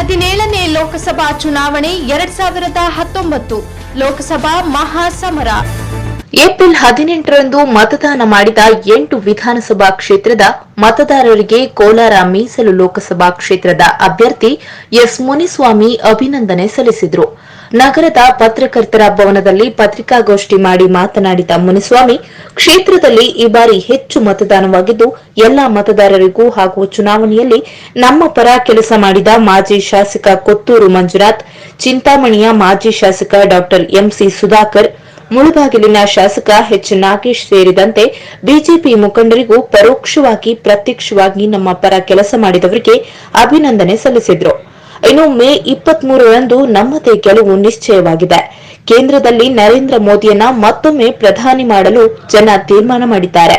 ಹದಿನೇಳನೇ ಲೋಕಸಭಾ ಚುನಾವಣೆ ಎರಡ್ ಸಾವಿರದ ಹತ್ತೊಂಬತ್ತು. ಲೋಕಸಭಾ ಮಹಾಸಮರ. ಏಪ್ರಿಲ್ ಹದಿನೆಂಟರಂದು ಮತದಾನ ಮಾಡಿದ ಎಂಟು ವಿಧಾನಸಭಾ ಕ್ಷೇತ್ರದ ಮತದಾರರಿಗೆ ಕೋಲಾರ ಮೀಸಲು ಲೋಕಸಭಾ ಕ್ಷೇತ್ರದ ಅಭ್ಯರ್ಥಿ ಎಸ್ ಮುನಿಸ್ವಾಮಿ ಅಭಿನಂದನೆ ಸಲ್ಲಿಸಿದರು. ನಗರದ ಪತ್ರಕರ್ತರ ಭವನದಲ್ಲಿ ಪತ್ರಿಕಾಗೋಷ್ಠಿ ಮಾಡಿ ಮಾತನಾಡಿದ ಮುನಿಸ್ವಾಮಿ, ಕ್ಷೇತ್ರದಲ್ಲಿ ಈ ಬಾರಿ ಹೆಚ್ಚು ಮತದಾನವಾಗಿದ್ದು, ಎಲ್ಲಾ ಮತದಾರರಿಗೂ ಹಾಗೂ ಚುನಾವಣೆಯಲ್ಲಿ ನಮ್ಮ ಪರ ಕೆಲಸ ಮಾಡಿದ ಮಾಜಿ ಶಾಸಕ ಕೊತ್ತೂರು ಮಂಜುನಾಥ್, ಚಿಂತಾಮಣಿಯ ಮಾಜಿ ಶಾಸಕ ಡಾ ಎಂಸಿ ಸುಧಾಕರ್ ಮುಳುಬಾಗಿಲಿನ ಶಾಸಕ ಎಚ್ ನಾಗೇಶ್ ಸೇರಿದಂತೆ ಬಿಜೆಪಿ ಮುಖಂಡರಿಗೂ ಪರೋಕ್ಷವಾಗಿ, ಪ್ರತ್ಯಕ್ಷವಾಗಿ ನಮ್ಮ ಪರ ಕೆಲಸ ಮಾಡಿದವರಿಗೆ ಅಭಿನಂದನೆ ಸಲ್ಲಿಸಿದ್ರು. ಇನ್ನು ಮೇ ಇಪ್ಪತ್ಮೂರರಂದು ನಮ್ಮದೇ ಗೆಲುವು ನಿಶ್ಚಯವಾಗಿದೆ. ಕೇಂದ್ರದಲ್ಲಿ ನರೇಂದ್ರ ಮೋದಿಯನ್ನ ಮತ್ತೊಮ್ಮೆ ಪ್ರಧಾನಿ ಮಾಡಲು ಜನ ತೀರ್ಮಾನ ಮಾಡಿದ್ದಾರೆ.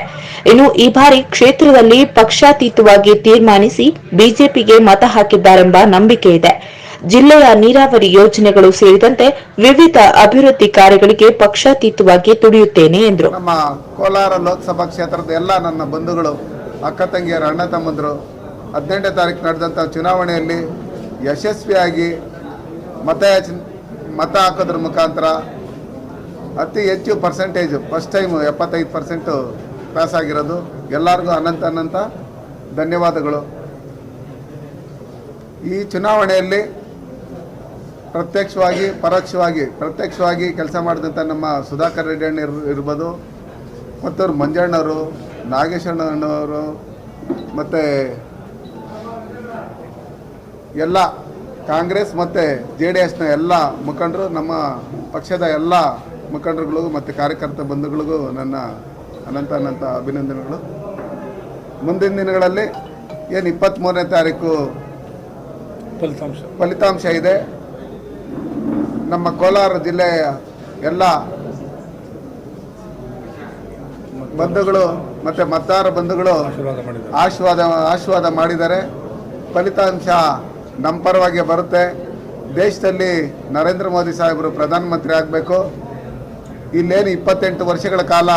ಇನ್ನು ಈ ಬಾರಿ ಕ್ಷೇತ್ರದಲ್ಲಿ ಪಕ್ಷಾತೀತವಾಗಿ ತೀರ್ಮಾನಿಸಿ ಬಿಜೆಪಿಗೆ ಮತ ಹಾಕಿದ್ದಾರೆಂಬ ನಂಬಿಕೆ ಇದೆ. ಜಿಲ್ಲೆಯ ನೀರಾವರಿ ಯೋಜನೆಗಳು ಸೇರಿದಂತೆ ವಿವಿಧ ಅಭಿವೃದ್ಧಿ ಕಾರ್ಯಗಳಿಗೆ ಪಕ್ಷಾತೀತವಾಗಿ ತುಡಿಯುತ್ತೇನೆ ಎಂದರು. ನಮ್ಮ ಕೋಲಾರ ಲೋಕಸಭಾ ಕ್ಷೇತ್ರದ ಎಲ್ಲ ನನ್ನ ಬಂಧುಗಳು, ಅಕ್ಕ ತಂಗಿಯರ, ಅಣ್ಣ ತಮ್ಮಂದರು, ಹದಿನೆಂಟನೇ ತಾರೀಕು ನಡೆದಂಥ ಚುನಾವಣೆಯಲ್ಲಿ ಯಶಸ್ವಿಯಾಗಿ ಮತಯಾಚನೆ ಮತ ಹಾಕೋದ್ರ ಮುಖಾಂತರ ಅತಿ ಹೆಚ್ಚು ಪರ್ಸೆಂಟೇಜು ಫಸ್ಟ್ ಟೈಮು ಎಪ್ಪತ್ತೈದು ಪರ್ಸೆಂಟು ಪಾಸ್ ಆಗಿರೋದು. ಎಲ್ಲರಿಗೂ ಅನಂತ ಅನಂತ ಧನ್ಯವಾದಗಳು. ಈ ಚುನಾವಣೆಯಲ್ಲಿ ಪ್ರತ್ಯಕ್ಷವಾಗಿ, ಪರೋಕ್ಷವಾಗಿ, ಪ್ರತ್ಯಕ್ಷವಾಗಿ ಕೆಲಸ ಮಾಡಿದಂಥ ನಮ್ಮ ಸುಧಾಕರ್ ರೆಡ್ಡಿ ಅಣ್ಣ ಇರ್, ಇರ್ಬೋದು ಮತ್ತು ಮಂಜಣ್ಣವರು ನಾಗೇಶಣ್ಣನವರು ಮತ್ತು ಎಲ್ಲ ಕಾಂಗ್ರೆಸ್ ಮತ್ತು ಜೆ ಡಿ ಎಸ್ನ ಎಲ್ಲ ಮುಖಂಡರು ನಮ್ಮ ಪಕ್ಷದ ಎಲ್ಲ ಮುಖಂಡರುಗಳಿಗೂ ಮತ್ತು ಕಾರ್ಯಕರ್ತ ಬಂಧುಗಳಿಗೂ ನನ್ನ ಅನಂತ ಅನಂತ ಅಭಿನಂದನೆಗಳು. ಮುಂದಿನ ದಿನಗಳಲ್ಲಿ ಏನು ಇಪ್ಪತ್ತ್ಮೂರನೇ ತಾರೀಕು ಫಲಿತಾಂಶ. ಫಲಿತಾಂಶ ಇದೆ. ನಮ್ಮ ಕೋಲಾರ ಜಿಲ್ಲೆಯ ಎಲ್ಲ ಬಂಧುಗಳು ಮತ್ತು ಮತದಾರ ಬಂಧುಗಳು ಆಶೀರ್ವಾದ ಆಶೀರ್ವಾದ ಮಾಡಿದ್ದಾರೆ. ಫಲಿತಾಂಶ ನಮ್ಮ ಪರವಾಗಿ ಬರುತ್ತೆ. ದೇಶದಲ್ಲಿ ನರೇಂದ್ರ ಮೋದಿ ಸಾಹೇಬರು ಪ್ರಧಾನಮಂತ್ರಿ ಆಗಬೇಕು. ಇಲ್ಲೇನು ಇಪ್ಪತ್ತೆಂಟು ವರ್ಷಗಳ ಕಾಲ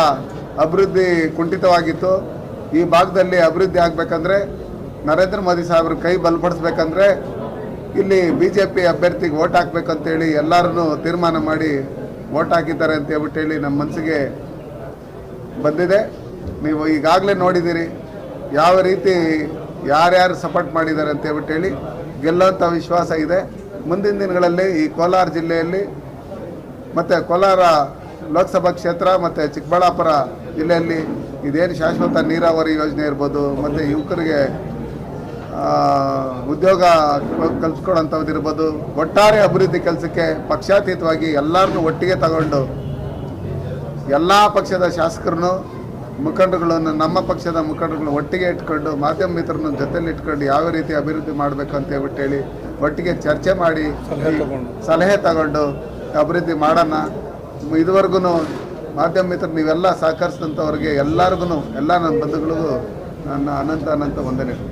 ಅಭಿವೃದ್ಧಿ ಕುಂಠಿತವಾಗಿತ್ತು. ಈ ಭಾಗದಲ್ಲಿ ಅಭಿವೃದ್ಧಿ ಆಗಬೇಕಂದ್ರೆ ನರೇಂದ್ರ ಮೋದಿ ಸಾಹೇಬರು ಕೈ ಬಲಪಡಿಸ್ಬೇಕಂದ್ರೆ ಇಲ್ಲಿ ಬಿ ಜೆ ಪಿ ಅಭ್ಯರ್ಥಿಗೆ ಓಟ್ ಹಾಕ್ಬೇಕಂತೇಳಿ ಎಲ್ಲರೂ ತೀರ್ಮಾನ ಮಾಡಿ ಓಟ್ ಹಾಕಿದ್ದಾರೆ ಅಂತ ಹೇಳ್ಬಿಟ್ಟು ಹೇಳಿ ನಮ್ಮ ಮನಸ್ಸಿಗೆ ಬಂದಿದೆ. ನೀವು ಈಗಾಗಲೇ ನೋಡಿದ್ದೀರಿ ಯಾವ ರೀತಿ ಯಾರ್ಯಾರು ಸಪೋರ್ಟ್ ಮಾಡಿದ್ದಾರೆ ಅಂತ ಹೇಳ್ಬಿಟ್ಟು ಹೇಳಿ. ಗೆಲ್ಲುವಂಥ ವಿಶ್ವಾಸ ಇದೆ. ಮುಂದಿನ ದಿನಗಳಲ್ಲಿ ಈ ಕೋಲಾರ ಜಿಲ್ಲೆಯಲ್ಲಿ ಮತ್ತು ಕೋಲಾರ ಲೋಕಸಭಾ ಕ್ಷೇತ್ರ ಮತ್ತು ಚಿಕ್ಕಬಳ್ಳಾಪುರ ಜಿಲ್ಲೆಯಲ್ಲಿ ಇದೇನು ಶಾಶ್ವತ ನೀರಾವರಿ ಯೋಜನೆ ಇರ್ಬೋದು, ಮತ್ತು ಯುವಕರಿಗೆ ಉದ್ಯೋಗ ಕಲ್ಸ್ಕೊಡೋಂಥದ್ದು ಇರ್ಬೋದು, ಒಟ್ಟಾರೆ ಅಭಿವೃದ್ಧಿ ಕೆಲಸಕ್ಕೆ ಪಕ್ಷಾತೀತವಾಗಿ ಎಲ್ಲರನ್ನೂ ಒಟ್ಟಿಗೆ ತಗೊಂಡು ಎಲ್ಲ ಪಕ್ಷದ ಶಾಸಕರನ್ನು ಮುಖಂಡರುಗಳನ್ನು ನಮ್ಮ ಪಕ್ಷದ ಮುಖಂಡರುಗಳನ್ನು ಒಟ್ಟಿಗೆ ಇಟ್ಕೊಂಡು ಮಾಧ್ಯಮ ಮಿತ್ರನ ಜೊತೆಯಲ್ಲಿ ಇಟ್ಕೊಂಡು ಯಾವ ರೀತಿ ಅಭಿವೃದ್ಧಿ ಮಾಡಬೇಕು ಅಂತ ಹೇಳ್ಬಿಟ್ಟು ಹೇಳಿ ಒಟ್ಟಿಗೆ ಚರ್ಚೆ ಮಾಡಿ ಸಲಹೆ ತಗೊಂಡು. ಸಲಹೆ ತಗೊಂಡು ಅಭಿವೃದ್ಧಿ ಮಾಡೋಣ ಇದುವರೆಗೂ ಮಾಧ್ಯಮ ಮಿತ್ರರು ನೀವೆಲ್ಲ ಸಹಕರಿಸಿದಂಥವ್ರಿಗೆ ಎಲ್ಲರಿಗೂ ಎಲ್ಲ ನನ್ನ ಬಂಧುಗಳಿಗೂ ನನ್ನ ಅನಂತ ಅನಂತ ವಂದನೆಗಳು